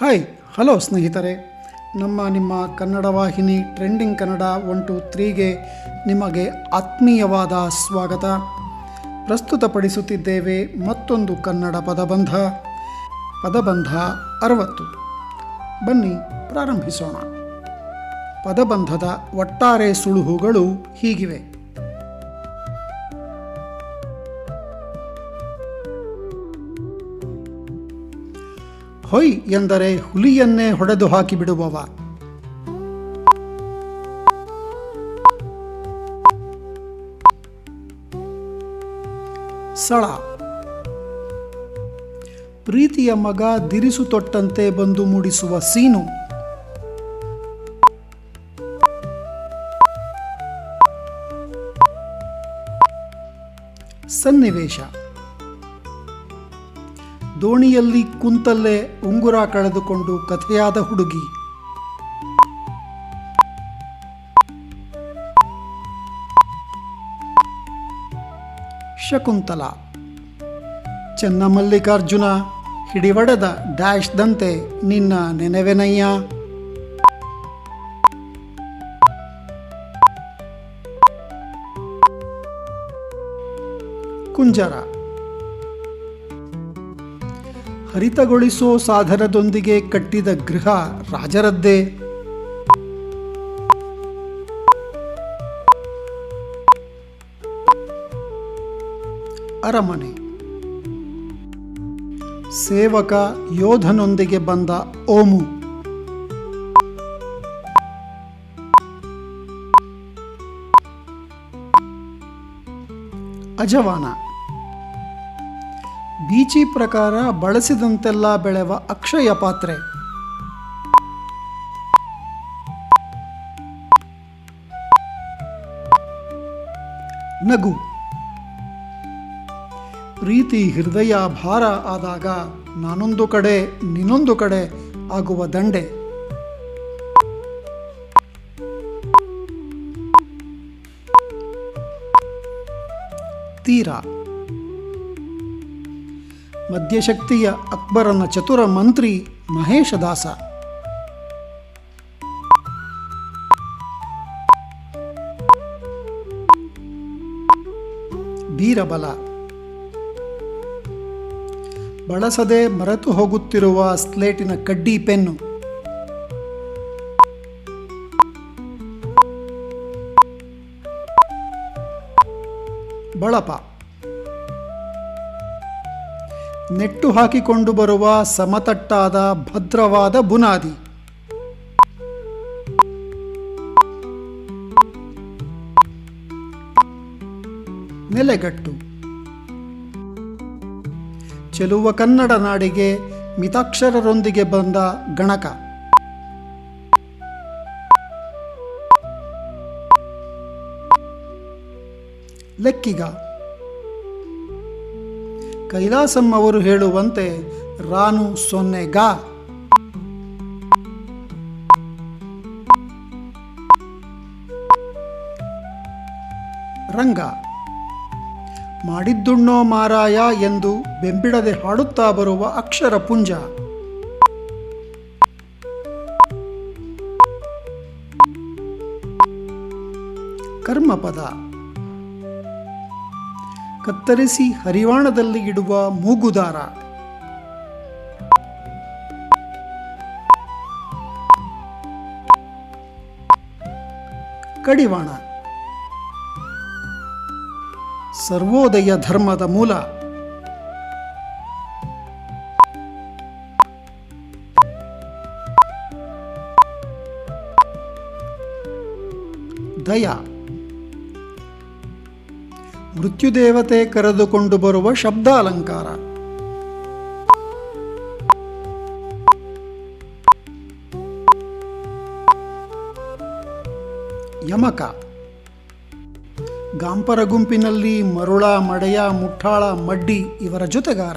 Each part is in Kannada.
ಹಾಯ್, ಹಲೋ ಸ್ನೇಹಿತರೆ. ನಮ್ಮ ನಿಮ್ಮ ಕನ್ನಡ ವಾಹಿನಿ ಟ್ರೆಂಡಿಂಗ್ ಕನ್ನಡ ಒನ್ ಟು ತ್ರೀಗೆ ನಿಮಗೆ ಆತ್ಮೀಯವಾದ ಸ್ವಾಗತ. ಪ್ರಸ್ತುತಪಡಿಸುತ್ತಿದ್ದೇವೆ ಮತ್ತೊಂದು ಕನ್ನಡ ಪದಬಂಧ. ಪದಬಂಧ ಅರವತ್ತು. ಬನ್ನಿ, ಪ್ರಾರಂಭಿಸೋಣ. ಪದಬಂಧದ ಒಟ್ಟಾರೆ ಸುಳುಹುಗಳು ಹೀಗಿವೆ. ಹೊಯ್ ಎಂದರೆ ಹುಲಿಯನ್ನೇ ಹೊಡೆದು ಹಾಕಿಬಿಡುವವ. ಸಳ. ಪ್ರೀತಿಯ ಮಗ ದಿರಿಸು ತೊಟ್ಟಂತೆ ಬಂದು ಮೂಡಿಸುವ ಸೀನು. ಸನ್ನಿವೇಶ. ದೋಣಿಯಲ್ಲಿ ಕುಂತಲ್ಲೇ ಉಂಗುರ ಕಳೆದುಕೊಂಡು ಕಥೆಯಾದ ಹುಡುಗಿ. ಶಕುಂತಲ. ಚೆನ್ನಮಲ್ಲಿಕಾರ್ಜುನ ಹಿಡಿವಡೆದ ಡ್ಯಾಶ್ದಂತೆ ನಿನ್ನ ನೆನೆವೆನಯ್ಯ? ಕುಂಜರ. ಹರಿತಗೊಳಿಸೋ ಸಾಧನದೊಂದಿಗೆ ಕಟ್ಟಿದ ಗೃಹ ರಾಜರದ್ದೇ. ಅರಮನೆ. ಸೇವಕ ಯೋಧನೊಂದಿಗೆ ಬಂದ ಓಮು. ಅಜವಾನ. ಬೀಚಿ ಪ್ರಕಾರ ಬಳಸಿದಂತೆಲ್ಲ ಬೆಳೆವ ಅಕ್ಷಯ ಪಾತ್ರೆ. ನಗು. ಪ್ರೀತಿ ಹೃದಯ ಭಾರ ಆದಾಗ ನಾನೊಂದು ಕಡೆ, ನಿನ್ನೊಂದು ಕಡೆ ಆಗುವ ದಂಡೆ. ತೀರ. ಮದ್ಯಶಕ್ತಿಯ ಅಕ್ಬರನ ಚತುರ ಮಂತ್ರಿ ಮಹೇಶದಾಸ. ಬೀರಬಲ. ಬಳಸದೆ ಮರೆತು ಹೋಗುತ್ತಿರುವ ಸ್ಲೇಟಿನ ಕಡ್ಡಿ ಪೆನ್ನು. ಬಳಪ. ನೆಟ್ಟು ಹಾಕಿಕೊಂಡು ಬರುವ ಸಮತಟ್ಟಾದ ಭದ್ರವಾದ ಬುನಾದಿ. ನೆಲೆಗಟ್ಟು. ಚೆಲುವ ಕನ್ನಡ ನಾಡಿಗೆ ಮಿತಾಕ್ಷರರೊಂದಿಗೆ ಬಂದ ಗಣಕ. ಲೆಕ್ಕಿಗ. ಕೈಲಾಸಂ ಅವರು ಹೇಳುವಂತೆ, ರಾನು ಸೊನ್ನೆಗ ರಂಗ. ಮಾಡಿದ್ದುಣ್ಣೋ ಮಾರಾಯ ಎಂದು ಬೆಂಬಿಡದೆ ಹಾಡುತ್ತಾ ಬರುವ ಅಕ್ಷರ ಪುಂಜ. ಕರ್ಮಪದ. ಕತ್ತರಿಸಿ ಹರಿವಾಣದಲ್ಲಿ ಇಡುವ ಮೂಗುದಾರ. ಕಡಿವಾಣ. ಸರ್ವೋದಯ ಧರ್ಮದ ಮೂಲ. ದಯ. ಮೃತ್ಯುದೇವತೆ ಕರೆದುಕೊಂಡು ಬರುವ ಶಬ್ದಾಲಂಕಾರ. ಯಮಕ. ಗಾಂಪರ ಗುಂಪಿನಲ್ಲಿ ಮರುಳ ಮಡೆಯ ಮುಠಾಳ ಮಡ್ಡಿ ಇವರ ಜೊತೆಗಾರ.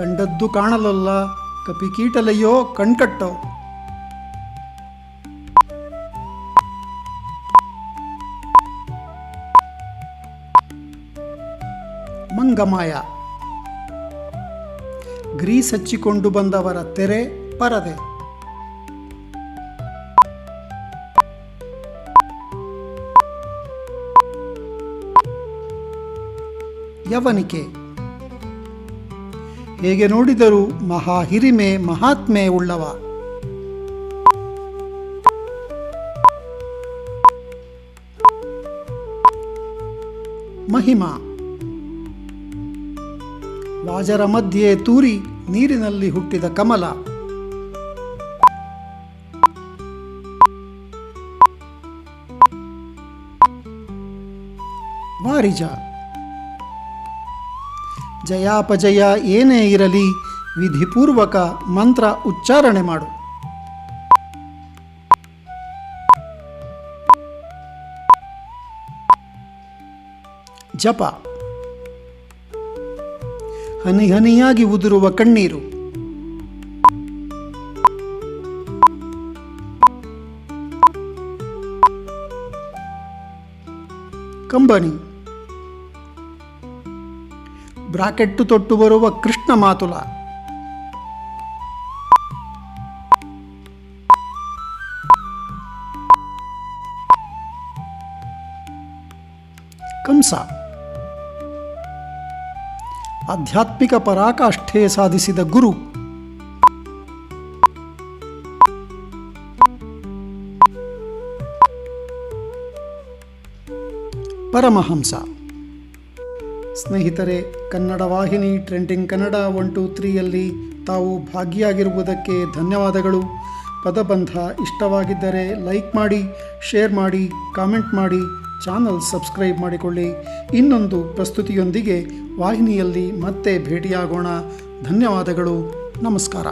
ಕಂಡದ್ದು ಕಾಣಲಲ್ಲ. ಕಪಿಕೀಟಲಯ್ಯೋ ಕಣ್ಕಟ್ಟೋ. ಮಂಗಮಾಯ. ಗ್ರೀಸ್ ಹಚ್ಚಿಕೊಂಡು ಬಂದವರ ತೆರೆ ಪರದೆ. ಯವನಿಕೆ. ಹೇಗೆ ನೋಡಿದರೂ ಮಹಾ ಹಿರಿಮೆ ಮಹಾತ್ಮೆ ಉಳ್ಳವ. ಮಹಿಮಾ. ವಾಜರ ಮಧ್ಯೆ ತೂರಿ ನೀರಿನಲ್ಲಿ ಹುಟ್ಟಿದ ಕಮಲ. ವಾರಿಜ. ಜಯಾಪಜಯ ಏನೇ ಇರಲಿ ವಿಧಿಪೂರ್ವಕ ಮಂತ್ರ ಉಚ್ಚಾರಣೆ ಮಾಡು. ಜಪ. ಹನಿ ಹನಿಯಾಗಿ ಉದುರುವ ಕಣ್ಣೀರು. ಕಂಬನಿ. ಬ್ರಾಕೆಟ್ಟು ತೊಟ್ಟು ಬರುವ ಕೃಷ್ಣ ಮಾತುಲ. ಕಂಸ. ಆಧ್ಯಾತ್ಮಿಕ ಪರಾಕಾಷ್ಠೆ ಸಾಧಿಸಿದ ಗುರು. ಪರಮಹಂಸ. ಸ್ನೇಹಿತರೆ, ಕನ್ನಡ ವಾಹಿನಿ ಟ್ರೆಂಡಿಂಗ್ ಕನ್ನಡ ಒನ್ ಟು ತ್ರೀಯಲ್ಲಿ ತಾವು ಭಾಗಿಯಾಗಿರುವುದಕ್ಕೆ ಧನ್ಯವಾದಗಳು. ಪದಬಂಧ ಇಷ್ಟವಾಗಿದ್ದರೆ ಲೈಕ್ ಮಾಡಿ ಶೇರ್ ಮಾಡಿ ಕಾಮೆಂಟ್ ಮಾಡಿ ಚಾನಲ್ ಸಬ್ಸ್ಕ್ರೈಬ್ ಮಾಡಿಕೊಳ್ಳಿ. ಇನ್ನೊಂದು ಪ್ರಸ್ತುತಿಯೊಂದಿಗೆ ವಾಹಿನಿಯಲ್ಲಿ ಮತ್ತೆ ಭೇಟಿಯಾಗೋಣ. ಧನ್ಯವಾದಗಳು. ನಮಸ್ಕಾರ.